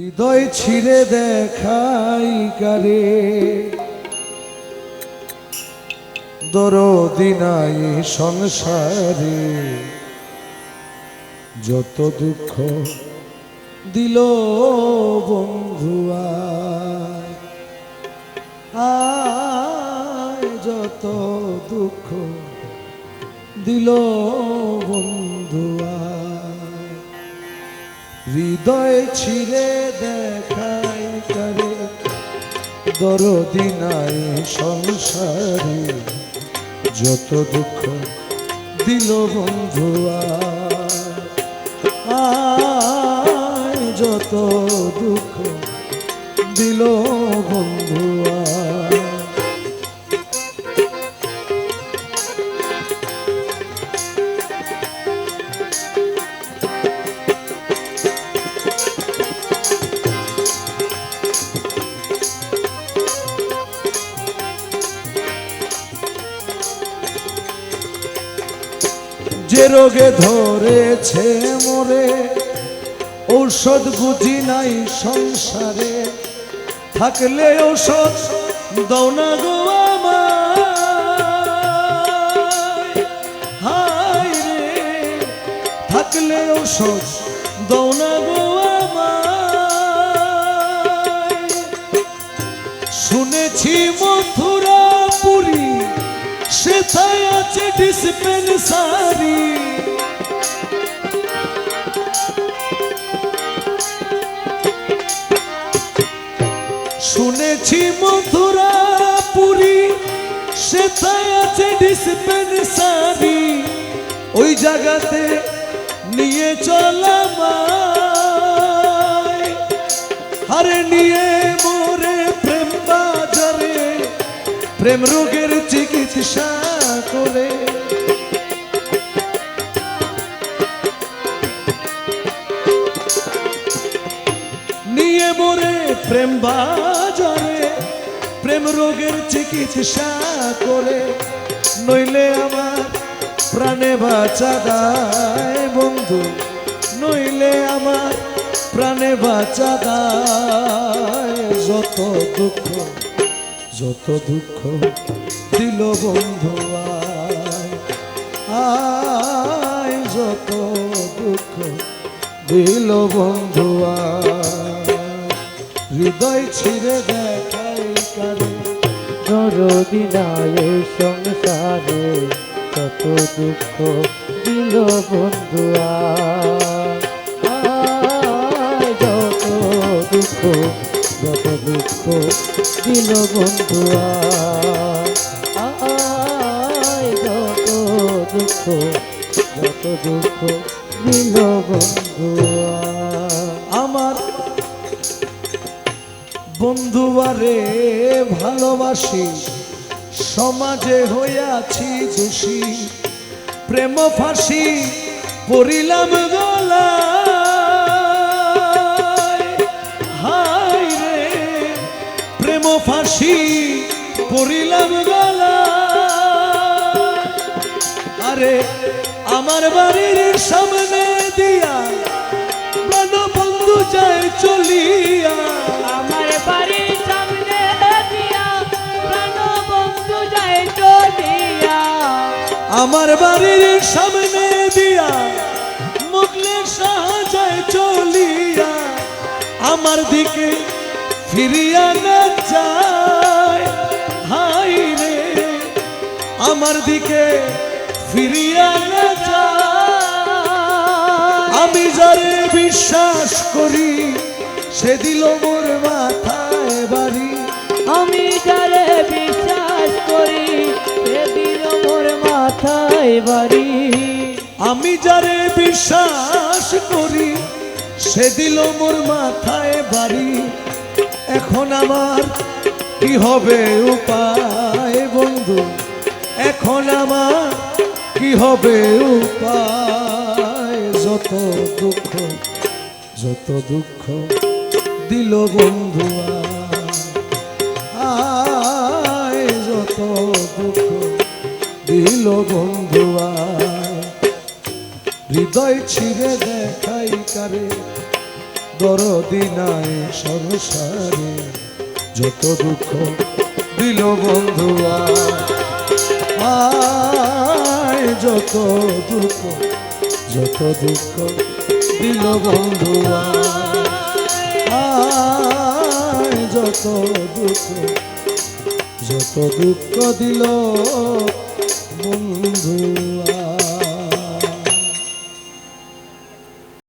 হৃদয় ছিঁড়ে দেখাই কারে। দরদিনাই সংসারে। যত দুঃখ দিল বন্ধুয়া যত দুঃখ দিল বন্ধুয়া হৃদয় ছিঁড়ে দেখাই করে। দরদি নাই সংসারে, যত দুঃখ দিল বন্ধুয়া আয়। যত দুঃখ দিল বন্ধুয়া যে রোগে ধরেছে মোরে, ঔষধ বুঝি নাই সংসারে থাকলে ঔষধ দাও না গো। হায় রে, থাকলে ঔষধ দাও না গো শুনেছি মথুরা সেথায় আছে শুনেছি মথুরা পুরী সেথায় আছে ডিসপেন্সারি ওই জায়গাতে নিয়ে চলামায় আরে নিয়ে প্রেম রোগের চিকিৎসা করে। নিয়ে মোরে প্রেম বাজারে, প্রেম রোগের চিকিৎসা করে। নইলে আমার প্রাণে বাঁচা দায় বন্ধু, নইলে আমার প্রাণে বাঁচা দায় যত দুঃখ যত দুঃখ দিল বন্ধু আয় যত দুঃখ দিল বন্ধু হৃদয় ছিঁড়ে দেখাই কারে দরদি নাই সংসারে কত দুঃখ দিল বন্ধুয়া আয়, যত দুঃখ দিল বন্ধুয়া আয় যত দুঃখ যত দুঃখ দিল বন্ধুয়া আমার বন্ধুবারে ভালোবাসি, সমাজে হইয়াছি দোষী, প্রেম ফাঁসি পড়িলাম গলা আরে আমার বাড়ির সামনে দিয়া প্রাণ বন্ধু যায় চলিয়া। আমার বাড়ির সামনে দিয়া প্রাণ বন্ধু যায় চলিয়া। আমার বাড়ির সামনে দিয়া মুগলে সাজায় চলিয়া। আমার দিকে ফিরিয়া না যায়। আমার দিকে ফিরিয়া আমি যারে বিশ্বাস করি, সে দিল মোর মাথায় বাড়ি। আমি যারে বিশ্বাস করি সেদিন মোর মাথায় বাড়ি। আমি যারে বিশ্বাস করি, সে দিল মোর মাথায় বাড়ি। এখন আমার কি হবে উপায় বন্ধু? এখন আমার কি হবে উপায়? যত দুঃখ যত দুঃখ দিল বন্ধু আয়। যত দুঃখ দিল বন্ধু হৃদয় ছিঁড়ে দেখাই কারে? দরদি নাই সংসারে। যত দুঃখ দিল বন্ধু আয়। যত দুঃখ যত দুঃখ দিল বন্ধু আয়। যত দুঃখ যত দুঃখ দিল বন্ধু।